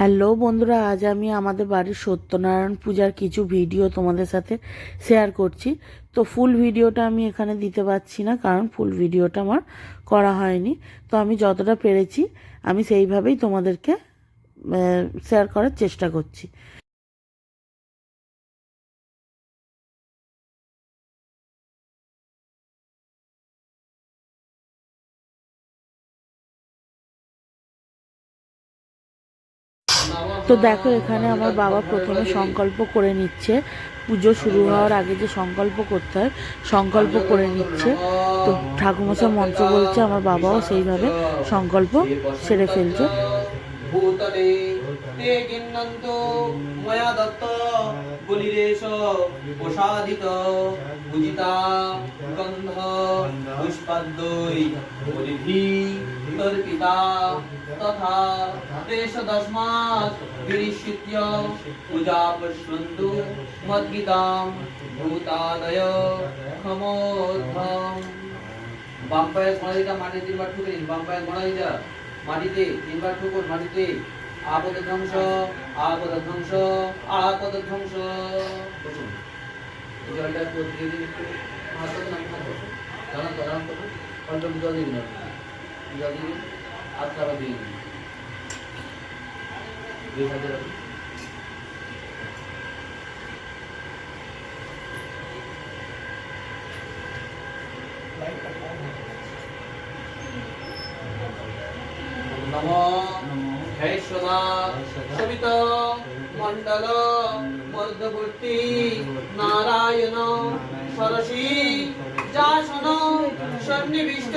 Hello বন্ধুরা, আজ আমি আমাদের বাড়ির সত্যনারায়ণ পূজার কিছু ভিডিও তোমাদের সাথে শেয়ার করছি। তো ফুল ভিডিওটা আমি এখানে দিতে পারছি না, কারণ ফুল ভিডিওটা আমার করা হয়নি। তো আমি যতটা পেরেছি, আমি সেইভাবেই তোমাদেরকে শেয়ার করার চেষ্টা করছি। তো দেখো, এখানে আমার বাবা প্রথমে সংকল্প করে নিচ্ছে। পুজো শুরু হওয়ার আগে যে সংকল্প করতে হয়, সংকল্প করে নিচ্ছে। তো ঠাকুমশাই মন্ত্র বলছে, আমার বাবাও সেইভাবে সংকল্প সেরে ফেলছে। ভূতলে তর্পিতা তথা তেষ দস্মাৎ বিরিষিত্য পূজা পশ্যন্তু মদ্গীতাম ভূতাদয় ক্ষমোদ্ধম। বাম পায়ের গোড়ালিটা মাটিতে তিনবার ঠুকে বাম পায়ের গোড়ালিটা মাটিতে তিনবার ঠুকুর মাটিতে আপদ ধ্বংস আপদ ধ্বংস আপদ ধ্বংস। জলটা একটু দিয়ে দিন একটু হাত আমি হাত দাঁড়ান দাঁড়ান করুন অল্প জল দিন দিয়ে দিন দুই হাতে রাখুন সবিত মণ্ডল মধ্যবর্তী নারায়ণ সরসী যাসন সন্নিবিষ্ট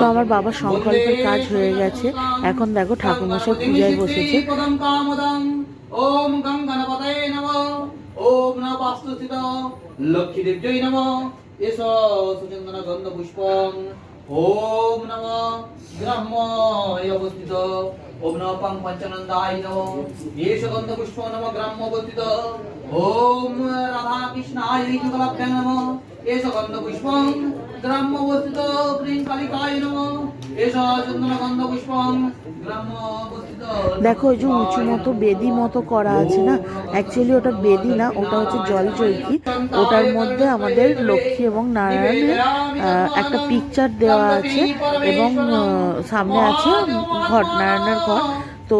তো আমার বাবার সংকল্পের কাজ হয়ে গেছে। এখন দেখো ঠাকুরমশাই পূজায় বসেছে। ওম গং নমঃ ওম নমঃ বাস্তুস্থিত লক্ষ্মী দেব্যই নমঃ এস সুচন্দন গন্ধ পুষ্পম ওম নমঃ গ্রাম্যে অবস্থিত। ওম নমঃ পং পঞ্চনন্দায় নমঃ এস গন্ধ পুষ্প নমঃ গ্রাম্য অবস্থিত ওম রাধা কৃষ্ণায় নমঃ। এস গন্ধ পুষ্পং গ্রাম্য অবস্থিত প্রিং কালিকায় নমঃ। এস চন্দন গন্ধ পুষ্পং দেখো যে উঁচু মতো বেদি মতো করা আছে না অ্যাকচুয়ালি ওটা বেদি না, ওটা হচ্ছে জল চৈকি ওটার মধ্যে আমাদের লক্ষ্মী এবং নারায়ণের একটা পিকচার দেওয়া আছে এবং সামনে আছে ঘট, নারায়ণের ঘর তো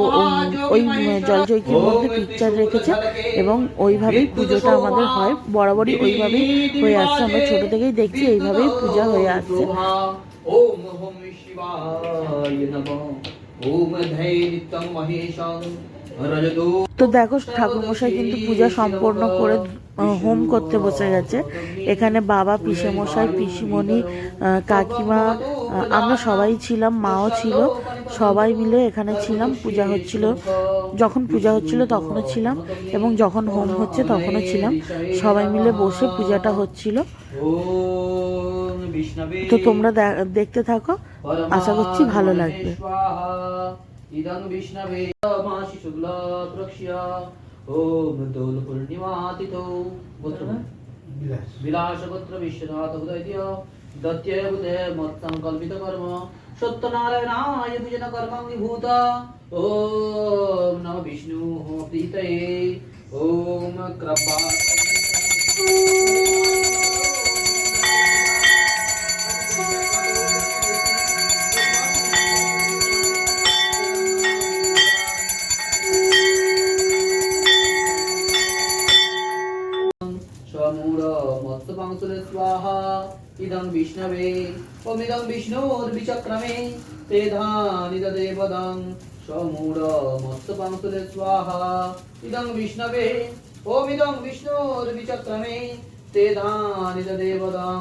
ওই জলচৈকির মধ্যে পিকচার রেখেছে এবং ওইভাবেই পুজোটা আমাদের হয়। বরাবরই ওইভাবেই হয়ে আসছে। আমরা ছোট থেকেই দেখছি এইভাবেই পূজা হয়ে আসছে। ওম ওম শিবায় নমঃ। ওম ধৈর্যং মহেশং। তো দেখো ঠাকুরমশাই কিন্তু পূজা সম্পন্ন করে হোম করতে বসে গেছে। এখানে বাবা পিসেমশাই পিসিমণি কাকিমা আমরা সবাই ছিলাম মাও ছিল। সবাই মিলে এখানে ছিলাম, পূজা হচ্ছিল। যখন পূজা হচ্ছিল তখনও ছিলাম এবং যখন হোম হচ্ছে তখনও ছিলাম। সবাই মিলে বসে পূজাটা হচ্ছিল। তো তোমরা দেখতে থাকো, আশা করছি ভালো লাগবে। তিথৌ গোত্র বিলাস গোত্র বিশ্বনাথ উদয় দত্য বুধে মত্তং কল্পিত কর্ম, সত্যনারায়ণায় পূজন কর্মং বিভূত ওম নম বিষ্ণু প্রীতয়ে ওম ইদং বিষ্ণবে ওমিদং বিষ্ণুর্বিচক্রমে তে ধানি দেবদং সমূঢ় মৎস্যপাংশুলে স্বাহা ইদং বিষ্ণবে ওমিদং বিষ্ণুর্বিচক্রমে তে ধানি দেবদং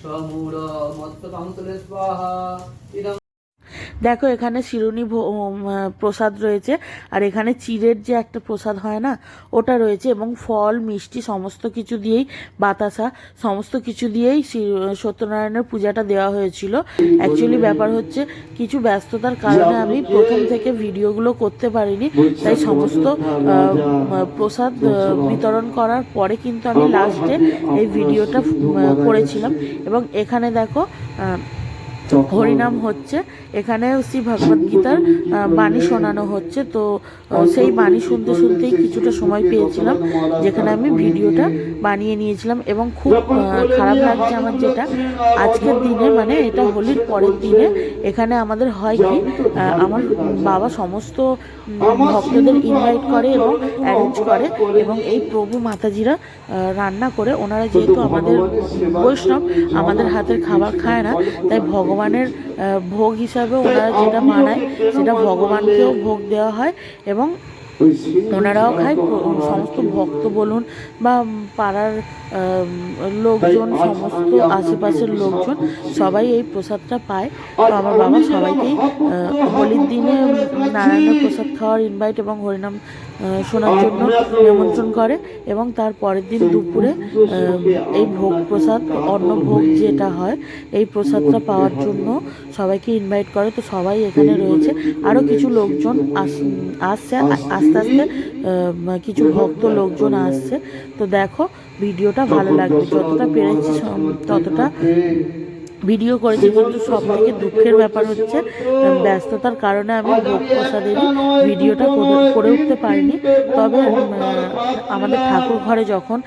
সমূঢ় মৎস্যপাংশুলে স্বাহা ইদং দেখো, এখানে শিরুনি প্রসাদ রয়েছে, আর এখানে চিড়ের যে একটা প্রসাদ হয় না, ওটা রয়েছে, এবং ফল, মিষ্টি, সমস্ত কিছু দিয়েই, বাতাসা, সমস্ত কিছু দিয়েই সত্যনারায়ণের পূজাটা দেওয়া হয়েছিল। অ্যাকচুয়ালি ব্যাপার হচ্ছে, কিছু ব্যস্ততার কারণে আমি প্রথম থেকে ভিডিওগুলো করতে পারিনি, তাই সমস্ত প্রসাদ বিতরণ করার পরে কিন্তু আমি লাস্টে এই ভিডিওটা করেছিলাম। এবং এখানে দেখো হরিনাম হচ্ছে। এখানে শ্রী ভগবদ গীতার বাণী শোনানো হচ্ছে। তো সেই বাণী শুনতে শুনতেই কিছুটা সময় পেয়েছিলাম, যেখানে আমি ভিডিওটা বানিয়ে নিয়েছিলাম এবং খুব খারাপ লাগছে আমার যেটা। আজকের দিনে মানে এটা হোলির পরের দিনে, এখানে আমাদের হয় কি আমার বাবা সমস্ত ভক্তদের ইনভাইট করে এবং অ্যারেঞ্জ করে এবং এই প্রভু মাতাজিরা রান্না করে। ওনারা যেহেতু আমাদের বৈষ্ণব, আমাদের হাতের খাবার খায় না, তাই ভগবানের ভোগ হিসাবে ওনারা যেটা মানায় সেটা ভগবানকেও ভোগ দেওয়া হয় এবং ওনারাও খায় সমস্ত ভক্ত বলুন বা পাড়ার লোকজন, সমস্ত আশেপাশের লোকজন সবাই এই প্রসাদটা পায়। তো আমার বাবা সবাইকেই হোলির দিনে নারায়ণের প্রসাদ খাওয়ার ইনভাইট এবং হরিনাম শোনার জন্য নিমন্ত্রণ করে এবং তার পরের দিন দুপুরে এই ভোগ প্রসাদ অন্ন ভোগ যেটা হয়, এই প্রসাদটা পাওয়ার জন্য সবাইকে ইনভাইট করে। তো সবাই এখানে রয়েছে। আরও কিছু লোকজন আস- আসছে, আ- আস্তে আস্তে কিছু ভক্ত লোকজন আসছে। তো দেখো ভিডিওটা ভালো লাগবে। যতটা পেরেছি ততটা ভিডিও করেছি, কিন্তু সব থেকে দুঃখের ব্যাপার হচ্ছে ব্যস্ততার কারণে আমি ভোগ প্রসাদেরই ভিডিওটা করে উঠতে পারিনি। তবে আমাদের ঠাকুর ঘরে যখন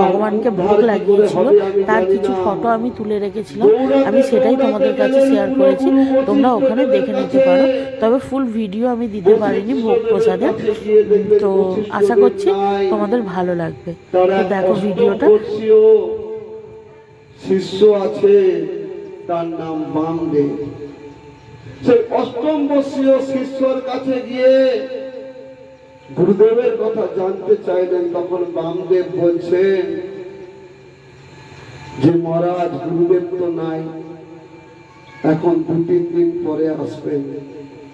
ভগবানকে ভোগ লাগিয়েছিল, তার কিছু ফটো আমি তুলে রেখেছিলাম। আমি সেটাই তোমাদের কাছে শেয়ার করেছি, তোমরা ওখানে দেখে নিতে পারো। তবে ফুল ভিডিও আমি দিতে পারিনি ভোগ প্রসাদে। তো আশা করছি তোমাদের ভালো লাগবে। তো দেখো ভিডিওটা শিষ্য আছে, তার নাম বামদেব। সেই অষ্টম বর্ষীয় শিষ্যর কাছে গিয়ে গুরুদেবের কথা জানতে চাইলেন, তখন বামদেব বলছেন, যে মহারাজ, গুরুদেব তো নাই, এখন দু তিন দিন পরে আসবেন।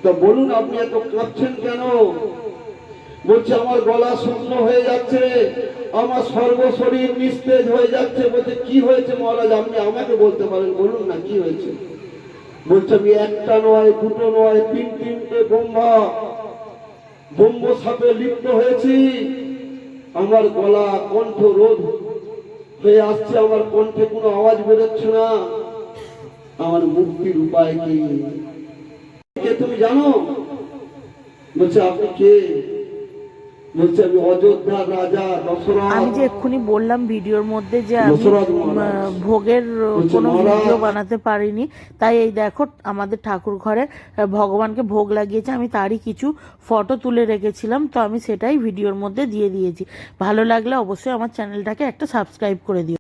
তা বলুন, আপনি এত কাঁপছেন কেন? বলছে, আমার গলা শূন্য হয়ে যাচ্ছে। আমার সর্বশরীর নিস্তেজ হয়ে যাচ্ছে। বলছে, কি হয়েছে মহারাজ? আপনি আমাকে বলতে পারেন, বলুন না, কি হয়েছে? বলছে, আমি একটা নয়, দুটো নয়, তিন তিনটে বোম্বা। বোম্ব সাপে লিপ্ত হয়েছি। আমার গলা কণ্ঠ রোধ হয়ে আসছে, আমার কণ্ঠে কোনো আওয়াজ বেরোচ্ছে না। আমার মুক্তির উপায় কি, তুমি জানো? বলছে, আপনি কে? আমি যে এক্ষুনি বললাম ভিডিওর মধ্যে যে আমি। ভোগের কোনো। ভিডিও বানাতে পারিনি তাই এই দেখো আমাদের ঠাকুর ঘরে ভগবানকে ভোগ লাগিয়েছে আমি তারই কিছু ফটো তুলে রেখেছিলাম তো আমি সেটাই ভিডিওর মধ্যে দিয়ে দিয়েছি ভালো লাগলে অবশ্যই আমার চ্যানেলটাকে একটা সাবস্ক্রাইব করে দিও